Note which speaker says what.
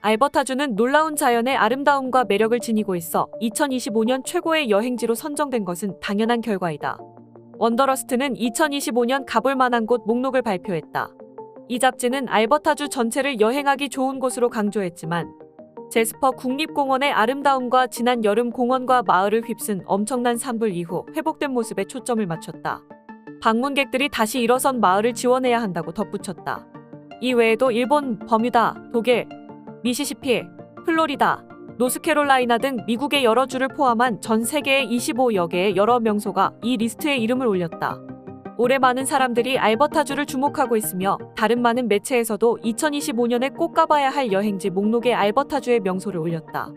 Speaker 1: 알버타주는 놀라운 자연의 아름다움과 매력을 지니고 있어 2025년 최고의 여행지로 선정된 것은 당연한 결과이다. 원더러스트는 2025년 가볼 만한 곳 목록을 발표했다. 이 잡지는 알버타주 전체를 여행하기 좋은 곳으로 강조했지만 제스퍼 국립공원의 아름다움과 지난 여름 공원과 마을을 휩쓴 엄청난 산불 이후 회복된 모습에 초점을 맞췄다. 방문객들이 다시 일어선 마을을 지원해야 한다고 덧붙였다. 이 외에도 일본, 버뮤다, 독일, 미시시피, 플로리다, 노스캐롤라이나 등 미국의 여러 주를 포함한 전 세계의 25여 개의 여러 명소가 이 리스트에 이름을 올렸다. 올해 많은 사람들이 알버타주를 주목하고 있으며 다른 많은 매체에서도 2025년에 꼭 가봐야 할 여행지 목록에 알버타주의 명소를 올렸다.